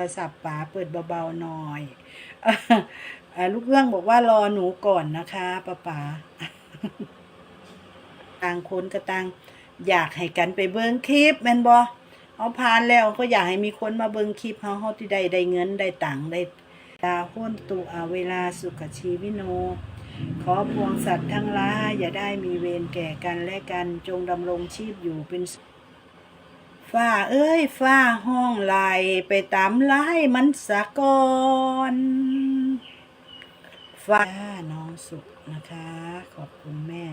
โทรศัพท์ป๋าเปิดเบาๆหน่อยอลูกเอื้องบอกว่ารอหนูก่อนนะคะป้าป๋าต่างคนก็ต่างอยากให้กันไปเบิ่งคลิปแมนบ่เอาผ่านแล้วก็อยากให้มีคนมาเบิ่งคลิปเฮาเฮาที่ได้ได้เงินได้ตังค์ได้ตาห้นตุอาเวลาสุขชีวิโน ขอพวงสัตว์ทั้งหลายอย่าได้มีเวรแก่กันและกันจงดำรงชีพอยู่เป็น ฝ้าเอ้ยฝ้าห้องไหลไปตามไล่มันสะกอนฝ้าน้องสุขนะคะ ขอบคุณแม่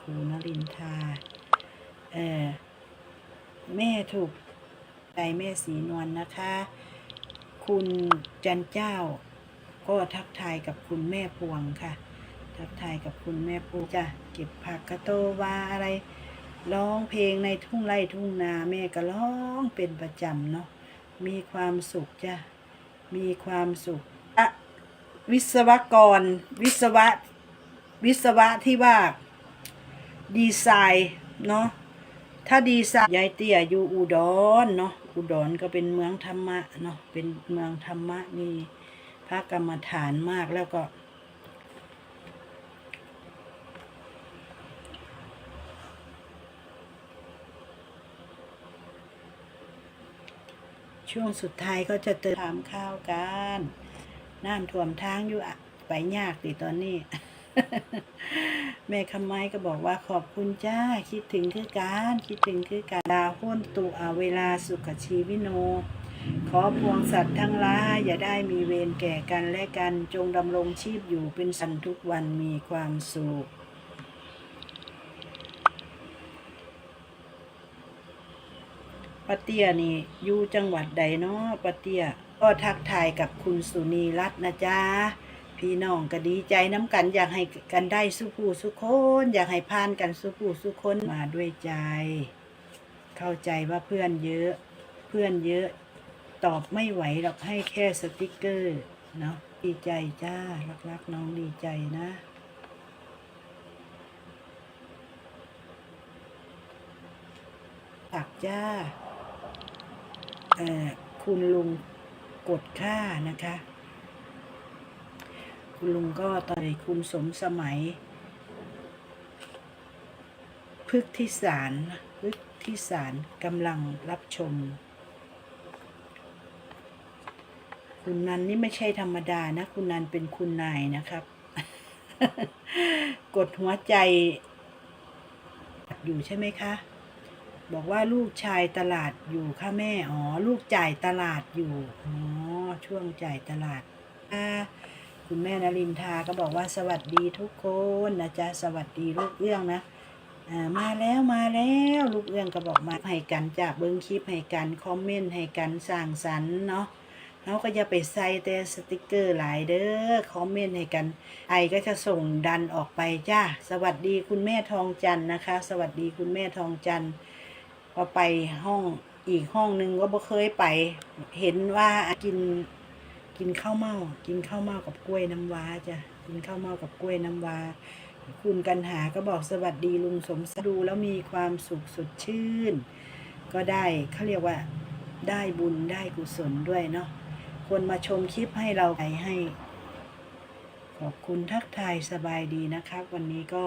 ครูนรินทาเออแม่ถูกใจแม่สีนวลนะคะ คุณจันเจ้า ก็ทักทายกับคุณแม่พวงค่ะ ทักทายกับคุณแม่ปูจ้ะเก็บผักกระโตวาอะไร ร้องเพลงในทุ่งไร่ทุ่งนาแม่ก็ร้องเป็นประจำเนาะมีความสุขจ้ะมีความสุขอะวิศวกร วิศวะ วิศวะที่ว่า ดีไซน์เนาะถ้าดีไซน์ยายเตี้ยอยู่อุดรเนาะอุดรก็เป็นเมืองธรรมะเนาะเป็นเมืองธรรมะมีพระกรรมฐานมากแล้วก็ ช่วงสุดท้ายก็จะเติมทำข้าวกันน้ำท่วมทางอยู่อะไปยากดิตอนนี้ แม่คำไม้ก็บอกว่าขอบคุณจ้า คิดถึงคือการคิดถึงคือการดาวห้นตุอาเวลาสุขชีวิโน ขอพวงสัตว์ทั้งหลายอย่าได้มีเวรแก่กันและกันจงดำรงชีพอยู่เป็นสันทุกวันมีความสุข ป้าเตี้ยนี่อยู่จังหวัดใดเนาะป้าเตี้ย ก็ทักทายกับคุณสุนีรัตน์นะจ๊ะพี่น้องก็ดีใจน้ำกันอยากให้กันได้สุผู้สุคนอยากให้พานกันสุผู้สุคนมาด้วยใจ เข้าใจว่าเพื่อนเยอะ เพื่อนเยอะ ตอบไม่ไหวหรอกให้แค่สติกเกอร์เนาะดีใจจ้ารักๆน้องดีใจนะตักจ้า คุณลุงกดค่านะคะ คุณลุงก็ตอนนี้คุณสมสมัยพฤกษ์ที่สารพฤกษ์ที่สารกำลังรับชม คุณนันนี่ไม่ใช่ธรรมดานะ คุณนันเป็นคุณนายนะครับ กดหัวใจ อยู่ใช่ไหมคะ บอกว่าลูกชายตลาดอยู่ค่ะแม่ อ๋อ ลูกจ่ายตลาดอยู่ อ๋อ ช่วงจ่ายตลาดอ่าคุณแม่นรินทาก็บอกว่าสวัสดีทุกคนนะจ๊ะ สวัสดีลูกเอื้องนะอ่ามาแล้วมาแล้วลูกเอื้องก็บอกมาให้กันจากเบิ้งคลิปให้กันคอมเมนต์ให้กันสร้างสรรค์เนาะเราก็อย่าไปใส่แต่สติกเกอร์หลายเด้อคอมเมนต์ให้กันไอก็จะส่งดันออกไปจ้าสวัสดีคุณแม่ทองจันทร์นะคะ สวัสดีคุณแม่ทองจันทร์ พอไปห้องอีกห้องหนึ่งก็บ่เคยไป เห็นว่ากินกินข้าวเม่ากินข้าวเม่ากับกล้วยน้ำว้าจ้ะกินข้าวเม่ากับกล้วยน้ำว้าคุณกันหาก็บอกสวัสดีลุงสมสดูแล้วมีความสุขสดชื่น ก็ได้เขาเรียกว่าได้บุญได้กุศลด้วยเนาะคนมาชมคลิปให้เราไปให้ ขอบคุณทักทายสบายดีนะครับ วันนี้ก็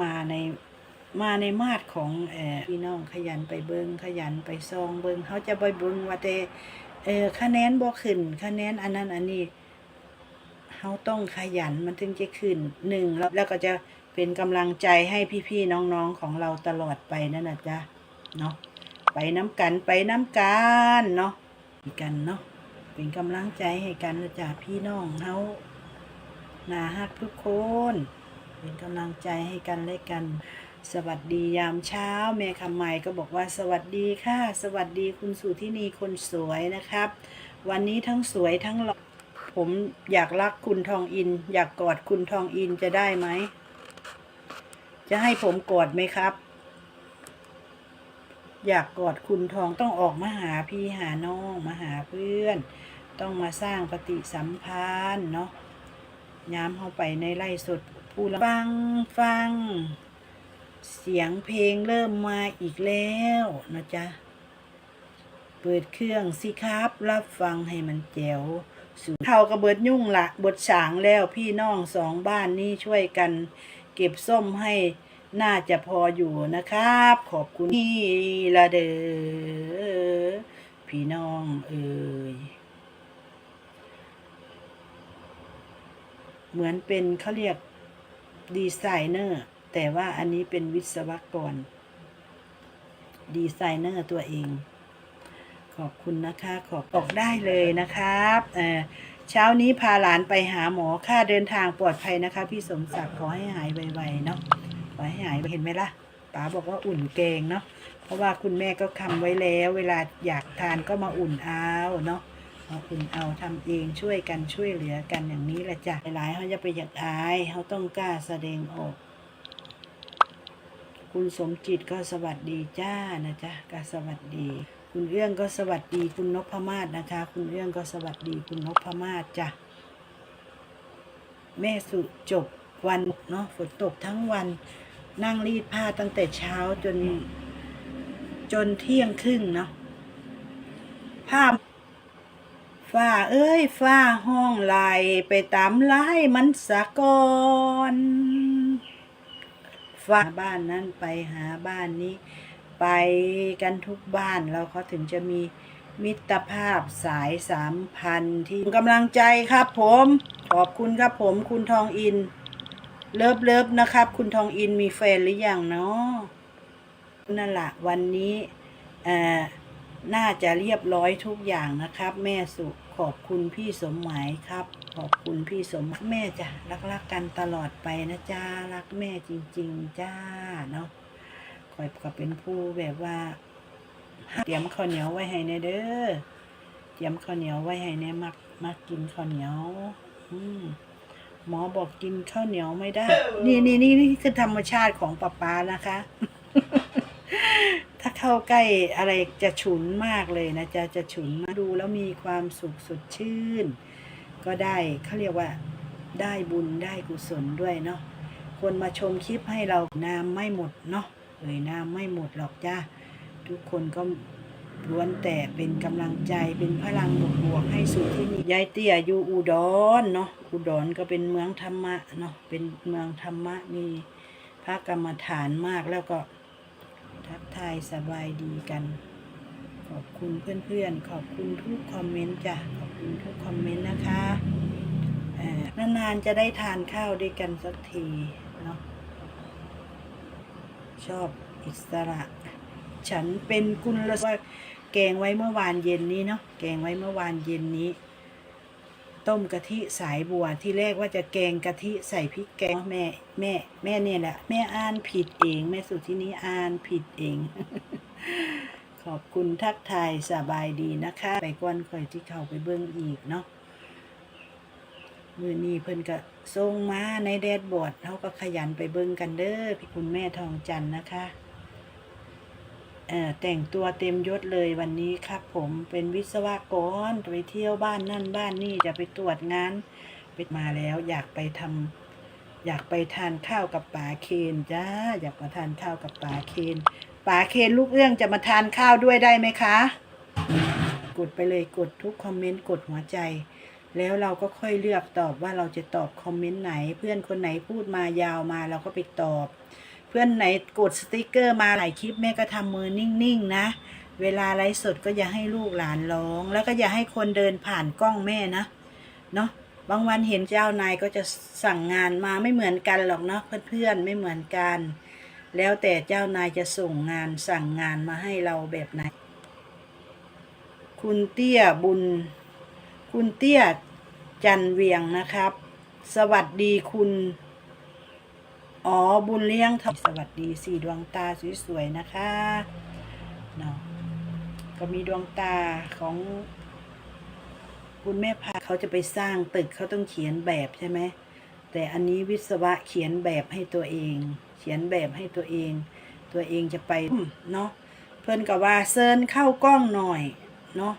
มาใน มาในมาดของอพี่น้องขยันไปเบิงขยันไปซองเบิงเขาจะไปเบิงว่าแต่เออคะแนนบ่ขึ้นคะแนนอันนั้นอันนี้เขาต้องขยันมันถึงจะขึ้นหนึ่งแล้วแล้วก็จะเป็นกำลังใจให้พี่ๆน้องๆของเราตลอดไปนั่นนะจ๊ะเนาะไปน้ำกันไปน้ำกันเนาะกันเนาะเป็นกำลังใจให้กันนะจ๊ะพี่น้องเขานาฮักทุกคน เป็นกำลังใจให้กันและกัน สวัสดียามเช้าแม่คำใหม่ก็บอกว่าสวัสดีค่ะ สวัสดีคุณสุที่นีคนสวยนะครับ วันนี้ทั้งสวยทั้งหล่อผมอยากรักคุณทองอิน อยากกอดคุณทองอินจะได้ไหม จะให้ผมกอดไหมครับ อยากกอดคุณทองต้องออกมาหาพี่หาน้องมาหาเพื่อน ต้องมาสร้างปฏิสัมพันธ์เนาะย้ำเข้าไปในไล่สดผู้ละฟังฟัง เสียงเพลงเริ่มมาอีกแล้วนะจ๊ะ เปิดเครื่องสิครับ รับฟังให้มันแจ๋วสูเท่ากับเบิดยุ่งละเบิดฉางแล้วพี่น้องสองบ้านนี่ช่วยกัน เก็บส้มให้น่าจะพออยู่นะครับ ขอบคุณพี่ละเด้อพี่น้องเอ่ยเหมือนเป็นเขาเรียกดีไซเนอร์ แต่ว่าอันนี้เป็นวิศวกร ดีไซเนอร์ตัวเอง ขอบคุณนะคะ ขอบออกได้เลยนะครับเออเช้านี้พาหลานไปหาหมอค่าเดินทางปลอดภัยนะคะ พี่สมศักดิ์ขอให้หายไวๆเนาะขอให้หายเห็นไหมล่ะป๋าบอกว่าอุ่นเกงเนาะเพราะว่าคุณแม่ก็คำไว้แล้ว เวลาอยากทานก็มาอุ่นเอาเนาะมาอุ่นเอาทำเองช่วยกันช่วยเหลือกันอย่างนี้แหละจ้ะหลายๆเขาจะไปอยากอายเขาต้องกล้าแสดงออก คุณสมจิตก็สวัสดีจ้านะจ๊ะก็สวัสดี คุณเอื้องก็สวัสดีคุณนพมาศนะคะ คุณเอื้องก็สวัสดีคุณนพมาศจ้ะแม่สุจบวันเนาะฝนตกทั้งวันนั่งรีดผ้าตั้งแต่เช้าจน จนเที่ยงครึ่งเนาะผ้าฝ้าเอ้ยฝ้าห้องไหลไปตามไล่มันสะกอน ฝาบ้านนั้นไปหาบ้านนี้ ไปกันทุกบ้านแล้วเขาถึงจะมีมิตรภาพสายสามพันที่กำลังใจครับผม ขอบคุณครับผม คุณทองอิน เลิฟเลิฟนะครับ คุณทองอินมีแฟนหรือยังเนาะนั่นแหละวันนี้เอ่อน่าจะเรียบร้อยทุกอย่างนะครับ แม่สุ ขอบคุณพี่สมหมายครับ ขอบคุณพี่สมแม่จ้ะรักรักๆกันตลอดไปนะจ้ารักแม่จริง ๆ จ้าเนาะคอยก็เป็นผู้แบบว่า เตรียมข้าวเหนียวไว้ให้ในเด้อเตรียมข้าวเหนียวไว้ให้ในมักมักกินข้าวเหนียว อืมหมอบอกกินข้าวเหนียวไม่ได้ นี่นี่นี่นี่คือธรรมชาติของป้าปานะคะ เข้าใกล้อะไรจะฉุนมากเลยนะจะจะฉุนมาดูแล้วมีความสุขสดชื่น ก็ได้เขาเรียกว่าได้บุญได้กุศลด้วยเนาะคนมาชมคลิปให้เราน้ำไม่หมดเนาะเอ่ยน้ำไม่หมดหรอกจ้าทุกคนก็ล้วนแต่เป็นกำลังใจเป็นพลังบวกๆให้สู่ที่นี่ยายเตี้ยอยู่อุดรเนาะอุดรก็เป็นเมืองธรรมะเนาะเป็นเมืองธรรมะมีพระกรรมฐานมากแล้วก็ ทักทายสบายดีกัน ขอบคุณเพื่อนๆ ขอบคุณทุกคอมเมนต์จ้ะ ขอบคุณทุกคอมเมนต์นะคะนานๆจะได้ทานข้าวด้วยกันสักทีเนาะชอบอิสระ ฉันเป็นกุลว่าแกงไว้เมื่อวานเย็นนี้เนาะแกงไว้เมื่อวานเย็นนี้ ต้มกะทิสายบัวที่แรกว่าจะแกงกะทิใส่พริกแกงแม่แม่แม่เนี่ยแหละ แม่อ่านผิดเองแม่สุที่นี้อ่านผิดเอง ขอบคุณทักทายสบายดีนะคะ ไปก่อนค่อยที่เข้าไปเบิ้งอีกเนาะมือนี้เพิ่นก็ส่งมาในแดดบอร์ดเขาก็ขยันไปเบิ้งกันเด้อพี่คุณแม่ทองจันนะคะ แต่งตัวเต็มยศเลยวันนี้ครับผมเป็นวิศวกรไปเที่ยวบ้านนั่นบ้านนี่จะไปตรวจงานไปมาแล้วอยากไปทำอยากไปทานข้าวกับป๋าเคนจ้าอยากมาทานข้าวกับป๋าเคนป๋าเคนลูกเอื้องจะมาทานข้าวด้วยได้ไหมคะ กดไปเลยกดทุกคอมเมนต์กดหัวใจ แล้วเราก็ค่อยเลือกตอบว่าเราจะตอบคอมเมนต์ไหน เพื่อนคนไหนพูดมายาวมาเราก็ไปตอบ เพื่อนไหนกดสติกเกอร์มาหลายคลิปแม่ก็ทำมือนิ่งๆนะเวลาไลฟ์สดก็อย่าให้ลูกหลานร้อง แล้วก็อย่าให้คนเดินผ่านกล้องแม่นะเนาะบางวันเห็นเจ้านายก็จะสั่งงานมาไม่เหมือนกันหรอกเนาะเพื่อนๆไม่เหมือนกัน แล้วแต่เจ้านายจะส่งงานสั่งงานมาให้เราแบบไหน คุณเตี้ยบุญ คุณเตี้ยจันเวียงนะครับ สวัสดีคุณ อ๋อ บุญเลี้ยงทำสวัสดีสี่ดวงตาสวยๆนะคะเนาะก็มีดวงตาของคุณแม่พาเขาจะไปสร้างตึกเขาต้องเขียนแบบใช่ไหมแต่อันนี้วิศวะเขียนแบบให้ตัวเอง เขียนแบบให้ตัวเอง ตัวเองจะไปเนาะเพิ่นก็ว่าเซินเข้ากล้องหน่อยเนาะ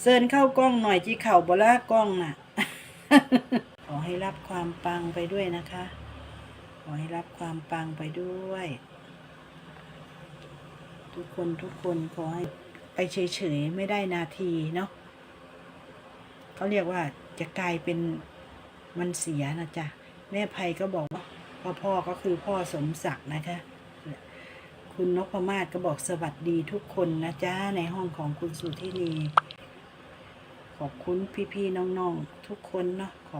เซินเข้ากล้องหน่อยจีเข่าบละกล้องน่ะ ขอให้รับความปังไปด้วยนะคะ อให้รับความปังไปด้วย ทุกคนทุกคนขอให้ไปเฉยๆไม่ได้นาทีเนาะเขาเรียกว่าจะกลายเป็นมันเสียนะจ๊ะ แม่ภัยก็บอกว่าพ่อพ่อก็คือพ่อสมศักดิ์นะคะ คุณนพมาศก็บอกสวัสดีทุกคนนะจ๊ะ ในห้องของคุณสุธินีขอบคุณพี่ๆน้องๆทุกคนเนาะขอบ